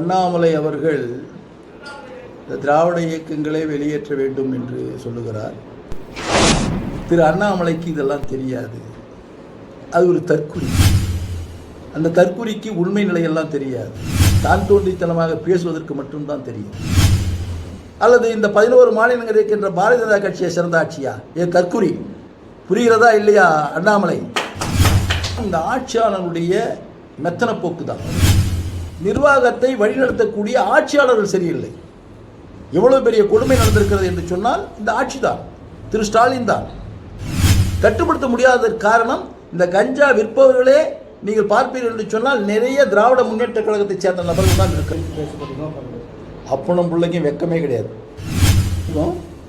அண்ணாமலை அவர்கள் இந்த திராவிட இயக்கங்களை வெளியேற்ற வேண்டும் என்று சொல்லுகிறார். திரு அண்ணாமலைக்கு இதெல்லாம் தெரியாது. அது ஒரு தற்குறி. அந்த தற்குறிக்கு உண்மை நிலையெல்லாம் தெரியாது. தான் தோன்றித்தனமாக பேசுவதற்கு மட்டும்தான் தெரியும். அல்லது இந்த பதினோரு மாநிலங்கள் இருக்கின்ற பாரதிய ஜனதா கட்சியை சிறந்த ஆட்சியா? ஏ தற்குறி. புரிகிறதா இல்லையா அண்ணாமலை? இந்த ஆட்சியாளருடைய மெத்தன போக்கு தான் நிர்வாகத்தை வழிநடத்தக்கூடிய ஆட்சியாளர்கள் சரியில்லை. எவ்வளவு பெரிய கொடுமை நடந்திருக்கிறது என்று சொன்னால் இந்த ஆட்சி தான். திரு ஸ்டாலின் தான். கட்டுப்படுத்த முடியாததற்கு காரணம் இந்த கஞ்சா விற்பவர்களே நீங்கள் பார்ப்பீர்கள் என்று சொன்னால் நிறைய திராவிட முன்னேற்ற கழகத்தை சேர்ந்த நபர்கள் தான் இருக்கு அப்பனும் பிள்ளைக்கும் வெக்கமே கிடையாது.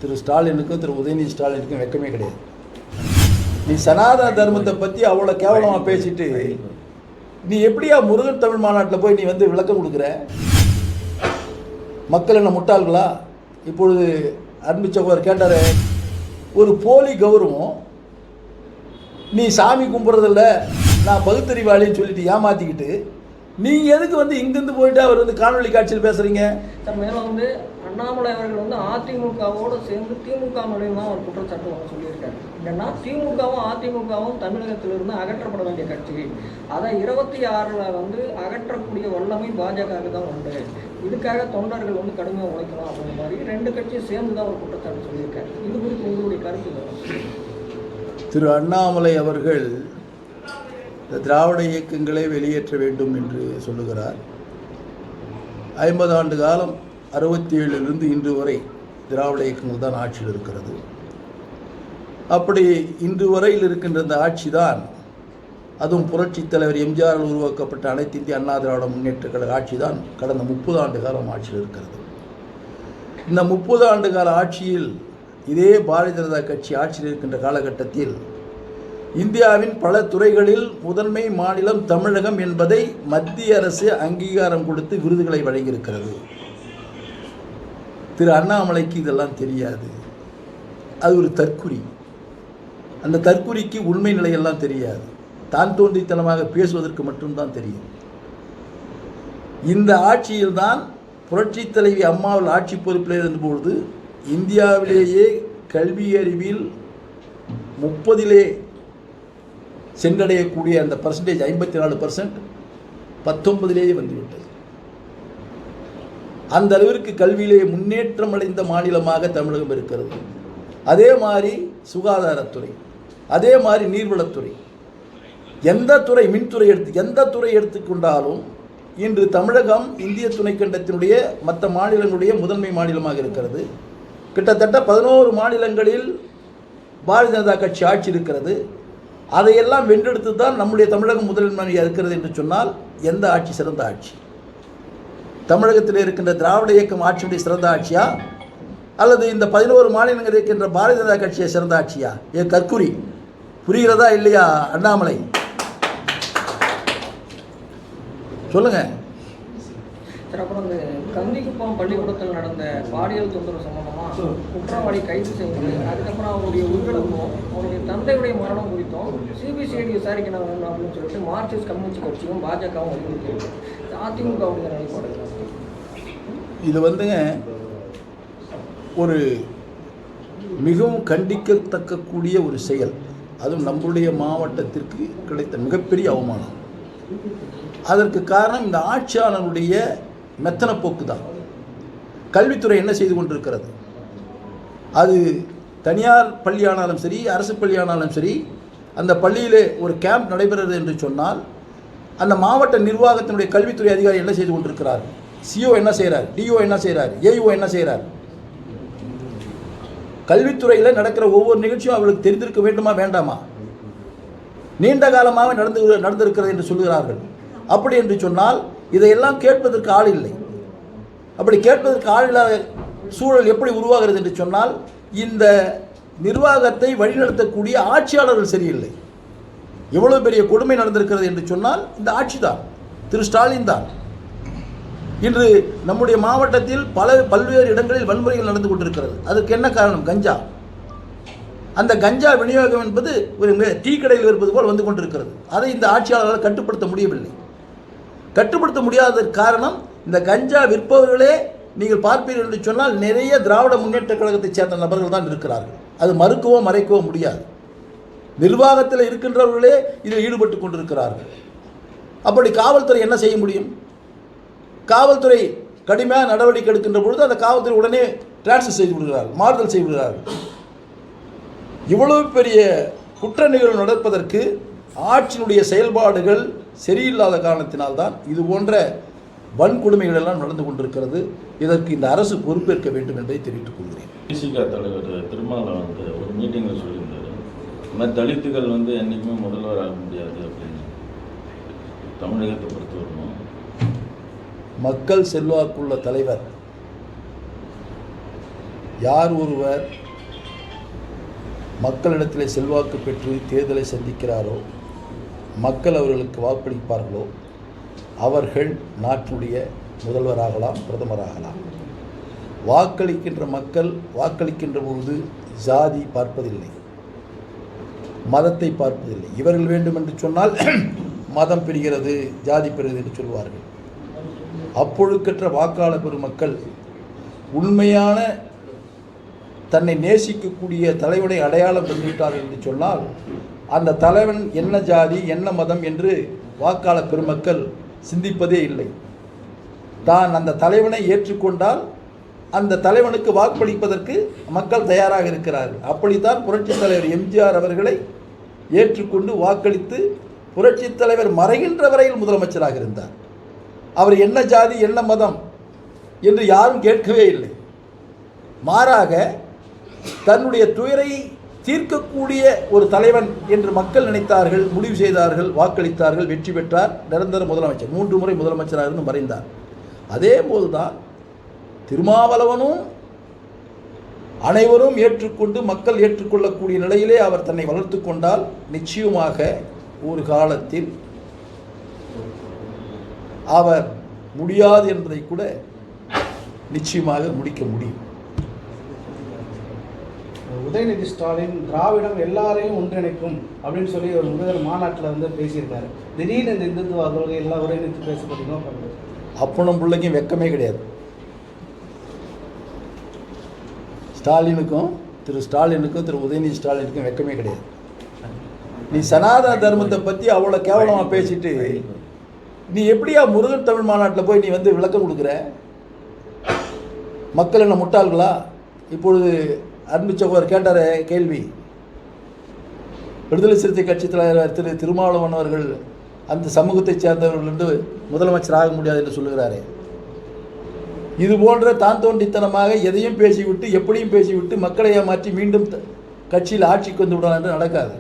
திரு ஸ்டாலினுக்கும் திரு உதயநிதி ஸ்டாலினுக்கும் வெக்கமே கிடையாது. நீ சனாதன தர்மத்தை பற்றி அவ்வளோ கேவலமாக பேசிட்டு நீ எப்படியா முருகன் தமிழ் மாநாட்டில் போய் நீ வந்து விளக்கம் கொடுக்குற? மக்கள் என்ன முட்டாள்களா? இப்பொழுது அன்பு சகோதரர் கேட்டார் ஒரு போலி கௌரவம் நீ சாமி கும்பிட்றதில்ல நான் பகுத்தறிவாளின்னு சொல்லிட்டு ஏமாற்றிக்கிட்டு நீங்கள் எதுக்கு வந்து இங்கேருந்து போயிட்டு அவர் வந்து காணொலி காட்சியில் பேசுகிறீங்க சார் மேலும் வந்து அண்ணாமலை அவர்கள் வந்து அதிமுகவோடு சேர்ந்து திமுக மேலேயும் தான் ஒரு குற்றச்சாட்டு அவங்க சொல்லியிருக்காரு. என்னன்னா திமுகவும் அதிமுகவும் தமிழகத்திலிருந்து அகற்றப்பட வேண்டிய கட்சி. அதை இருபத்தி ஆறில் வந்து அகற்றக்கூடிய வல்லமை பாஜகவுக்கு தான் உண்டு. இதுக்காக தொண்டர்கள் வந்து கடுமையாக உழைக்கணும் அப்படிங்கிற மாதிரி ரெண்டு கட்சியும் சேர்ந்து தான் ஒரு குற்றச்சாட்டு சொல்லியிருக்காரு. இது குறித்து உங்களுடைய கருத்து? திரு அண்ணாமலை அவர்கள் இந்த திராவிட இயக்கங்களை வெளியேற்ற வேண்டும் என்று சொல்லுகிறார். ஐம்பது ஆண்டு காலம் அறுபத்தி ஏழிலிருந்து இன்று வரை திராவிட இயக்கங்கள் தான் ஆட்சியில் இருக்கிறது. அப்படி இன்று வரையில் இருக்கின்ற இந்த ஆட்சி தான் அதுவும் புரட்சித் தலைவர் எம்ஜிஆரால் உருவாக்கப்பட்ட அனைத்து இந்திய அண்ணா திராவிட முன்னேற்ற கழக ஆட்சி தான் கடந்த முப்பது ஆண்டு காலம் ஆட்சியில் இருக்கிறது. இந்த முப்பது ஆண்டு கால ஆட்சியில் இதே பாரதிய ஜனதா கட்சி ஆட்சியில் இருக்கின்ற காலகட்டத்தில் இந்தியாவின் பல துறைகளில் முதன்மை மாநிலம் தமிழகம் என்பதை மத்திய அரசு அங்கீகாரம் கொடுத்து விருதுகளை வழங்கியிருக்கிறது. திரு அண்ணாமலைக்கு இதெல்லாம் தெரியாது. அது ஒரு தற்குறி அந்த தற்குறிக்கு உண்மை நிலையெல்லாம் தெரியாது. தான் தோன்றித்தனமாக பேசுவதற்கு மட்டும்தான் தெரியும். இந்த ஆட்சியில்தான் புரட்சி தலைவி அம்மாவில் ஆட்சி பொறுப்பில் இருந்தபொழுது இந்தியாவிலேயே கல்வி அறிவில் முப்பதிலே சென்றடையக்கூடிய அந்த பர்சன்டேஜ் ஐம்பத்தி நாலு பர்சன்ட் பத்தொன்பதிலேயே வந்துவிட்டது. அந்த அளவிற்கு கல்வியிலே முன்னேற்றம் அடைந்த மாநிலமாக தமிழகம் இருக்கிறது. அதே மாதிரி சுகாதாரத்துறை அதே மாதிரி நீர்வளத்துறை. எந்த துறை மின்துறை எடுத்து எந்த துறை எடுத்துக்கொண்டாலும் இன்று தமிழகம் இந்திய துணைக்கண்டத்தினுடைய மற்ற மாநிலங்களுடைய முதன்மை மாநிலமாக இருக்கிறது. கிட்டத்தட்ட பதினோரு மாநிலங்களில் பாரதிய ஜனதா கட்சி ஆட்சி இருக்கிறது. அதையெல்லாம் வென்றெடுத்து தான் நம்முடைய தமிழகம் முதன்மையாக இருக்கிறது என்று சொன்னால் எந்த ஆட்சி சிறந்த ஆட்சி? தமிழகத்தில் இருக்கின்ற திராவிட இயக்கம் ஆட்சியுடைய சிறந்த ஆட்சியா? அல்லது இந்த பதினோரு மாநிலங்கள் இருக்கின்ற பாரதிய ஜனதா கட்சியை சிறந்த ஆட்சியா? ஏ கற்குறி. புரிகிறதா இல்லையா அண்ணாமலை? சொல்லுங்கள் சார் அப்புறம் இந்த கந்திக்குப்பம் பள்ளிக்கூடத்தில் நடந்த பாலியல் தொந்தரவு சம்பந்தமாக குற்றவாளி கைது செய்வது அதுக்கப்புறம் அவருடைய உயிரிழப்பும் அவருடைய தந்தையுடைய மரணம் குறித்தும் சிபிசிஐடி விசாரிக்கணும் வேணும் அப்படின்னு சொல்லிட்டு மார்க்சிஸ்ட் கம்யூனிஸ்ட் கட்சியும் பாஜகவும் வலியுறுத்தி அதிமுகவுடைய நிலைப்பாடு. இது வந்துங்க ஒரு மிகவும் கண்டிக்கத்தக்கக்கூடிய ஒரு செயல். அதுவும் நம்முடைய மாவட்டத்திற்கு கிடைத்த மிகப்பெரிய அவமானம். அதற்கு காரணம் இந்த ஆட்சியாளருடைய மெத்தன போக்கு தான். கல்வித்துறை என்ன செய்து கொண்டிருக்கிறது? அது தனியார் பள்ளியானாலும் சரி அரசு பள்ளியானாலும் சரி அந்த பள்ளியிலே ஒரு கேம்ப் நடைபெறுகிறது என்று சொன்னால் அந்த மாவட்ட நிர்வாகத்தினுடைய கல்வித்துறை அதிகாரி என்ன செய்து கொண்டிருக்கிறார்? சிஓ என்ன செய்கிறார் டிஓ என்ன செய்கிறார் ஏஇஓ என்ன செய்கிறார் கல்வித்துறையில் நடக்கிற ஒவ்வொரு நிகழ்ச்சியும் அவர்களுக்கு தெரிந்திருக்க வேண்டுமா வேண்டாமா? நீண்ட காலமாக நடந்து நடந்திருக்கிறது என்று சொல்கிறார்கள். அப்படி என்று சொன்னால் இதையெல்லாம் கேட்பதற்கு ஆள் இல்லை. அப்படி கேட்பதற்கு ஆள் இல்லாத சூழல் எப்படி உருவாகிறது என்று சொன்னால் இந்த நிர்வாகத்தை வழிநடத்தக்கூடிய ஆட்சியாளர்கள் சரியில்லை. எவ்வளவு பெரிய கொடுமை நடந்திருக்கிறது என்று சொன்னால் இந்த ஆட்சி தான். திரு ஸ்டாலின் தான். இன்று நம்முடைய மாவட்டத்தில் பல பல்வேறு இடங்களில் வன்முறைகள் நடந்து கொண்டிருக்கிறது. அதுக்கு என்ன காரணம்? கஞ்சா. அந்த கஞ்சா விநியோகம் என்பது ஒரு டீ கடையில் இருப்பது போல் வந்து கொண்டிருக்கிறது. அதை இந்த ஆட்சியாளர்களால் கட்டுப்படுத்த முடியவில்லை. கட்டுப்படுத்த முடியாததற்கு காரணம் இந்த கஞ்சா விற்பவர்களே நீங்கள் பார்ப்பீர்கள் என்று சொன்னால் நிறைய திராவிட முன்னேற்ற கழகத்தைச் சேர்ந்த நபர்கள் தான் இருக்கிறார்கள். அது மறுக்கவோ மறைக்கவோ முடியாது. நிர்வாகத்தில் இருக்கின்றவர்களே இதில் ஈடுபட்டு கொண்டிருக்கிறார்கள். அப்படி காவல்துறை என்ன செய்ய முடியும்? காவல்துறை கடுமையாக நடவடிக்கை எடுக்கின்ற பொழுது அந்த காவல்துறை உடனே டிரான்ஸ்ஃபர் செய்து விடுகிறார்கள் மாறுதல் செய்து விடுகிறார்கள். இவ்வளவு பெரிய குற்ற நிகழ்வு நடப்பதற்கு ஆட்சியினுடைய செயல்பாடுகள் சரியில்லாத காரணத்தினால்தான் இது போன்ற வன்கொடுமைகள் எல்லாம் நடந்து கொண்டிருக்கிறது. இதற்கு இந்த அரசு பொறுப்பேற்க வேண்டும் என்பதை தெரிவித்துக் கொள்கிறேன். பிசிகா தலைவர் திருமாவளை வந்து ஒரு மீட்டிங்கில் சொல்லியிருந்தாரு. இந்த மாதிரி தலித்துகள் வந்து என்றைக்குமே முதல்வர் ஆக முடியாது அப்படின்னு தமிழகத்தை பொறுத்தவரைக்கும். மக்கள் செல்வாக்குள்ள தலைவர். யார் ஒருவர் மக்களிடத்தில் செல்வாக்கு பெற்று தேர்தலை சந்திக்கிறாரோ மக்கள் அவர்களுக்கு வாக்களிப்பார்களோ? அவர்கள் நாட்டுடைய முதல்வராகலாம் பிரதமராகலாம். வாக்களிக்கின்ற மக்கள் வாக்களிக்கின்ற பொழுது ஜாதி பார்ப்பதில்லை. மதத்தை பார்ப்பதில்லை. இவர்கள் வேண்டும் என்று சொன்னால் மதம் பெறுகிறது ஜாதி பெறுகிறது என்று சொல்வார்கள். அப்பொழுக்கற்ற வாக்காளர் பெருமக்கள் உண்மையான தன்னை நேசிக்கக்கூடிய தலைவனை அடையாளம் கண்டுவிட்டார்கள் என்று சொன்னால் அந்த தலைவன் என்ன ஜாதி என்ன மதம் என்று வாக்காளர் பெருமக்கள் சிந்திப்பதே இல்லை. தான் அந்த தலைவனை ஏற்றுக்கொண்டால் அந்த தலைவனுக்கு வாக்களிப்பதற்கு மக்கள் தயாராக இருக்கிறார்கள். அப்படித்தான் புரட்சித் தலைவர் எம்ஜிஆர் அவர்களை ஏற்றுக்கொண்டு வாக்களித்து புரட்சித் தலைவர் மறைகின்ற வரையில் முதலமைச்சராக இருந்தார். அவர் என்ன ஜாதி என்ன மதம் என்று யாரும் கேட்கவே இல்லை. மாறாக தன்னுடைய துயரை தீர்க்கக்கூடிய ஒரு தலைவன் என்று மக்கள் நினைத்தார்கள் முடிவு செய்தார்கள் வாக்களித்தார்கள் வெற்றி பெற்றார் நிரந்தர முதலமைச்சர். மூன்று முறை முதலமைச்சராக இருந்து மறைந்தார். அதே போல்தான் திருமாவளவனும் அனைவரும் ஏற்றுக்கொண்டு மக்கள் ஏற்றுக்கொள்ளக்கூடிய நிலையிலே அவர் தன்னை வளர்த்து கொண்டால் நிச்சயமாக ஒரு காலத்தில் அவர் முடியாது என்பதை கூட நிச்சயமாக முடிக்க முடியும். உதயநிதி ஸ்டாலின் திராவிடம் எல்லாரையும் ஒன்றிணைக்கும் அப்படின்னு சொல்லி ஒரு முதல் மாநாட்டில் வந்து பேசியிருக்காரு. திடீர்னு இந்த இந்துத்துவ கொள்கை எல்லாம் ஒருங்கிணைத்து பண்ணுறது அப்பனும் பிள்ளைக்கும் வெக்கமே கிடையாது. ஸ்டாலினுக்கும் திரு ஸ்டாலினுக்கும் திரு உதயநிதி ஸ்டாலினுக்கும் வெக்கமே கிடையாது. நீ சனாதன தர்மத்தை பற்றி அவ்வளோ கேவலமாக பேசிட்டு நீ எப்படியா முருகன் தமிழ் மாநாட்டில் போய் நீ வந்து விளக்கம் கொடுக்குற? மக்கள் என்ன முட்டாள்களா? இப்பொழுது அன்பு கேட்டார் கேள்வி. விடுதலை சிறுத்தை கட்சி தலைவர் திரு திருமாவளவன் அவர்கள் அந்த சமூகத்தைச் சேர்ந்தவர்கள் என்று முதலமைச்சர் ஆக முடியாது என்று சொல்லுகிறாரே. இது போன்ற தான் தோண்டித்தனமாக எதையும் பேசிவிட்டு எப்படியும் பேசிவிட்டு மக்களை ஏமாற்றி மீண்டும் கட்சியில் ஆட்சிக்கு வந்து விடலாம் என்று நடக்காது.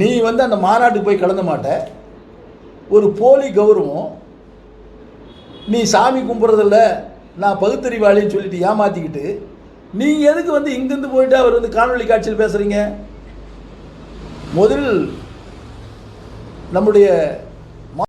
நீ வந்து அந்த மாநாட்டுக்கு போய் கலந்த மாட்ட ஒரு போலி கௌரவம் நீ சாமி கும்பிட்றதில்ல நான் பகுத்தறிவாளின்னு சொல்லிட்டு ஏமாற்றிக்கிட்டு நீங்கள் எதுக்கு வந்து இங்கேருந்து போயிட்டு அவர் வந்து காணொலி காட்சியில் பேசுகிறீங்க முதலில் நம்முடைய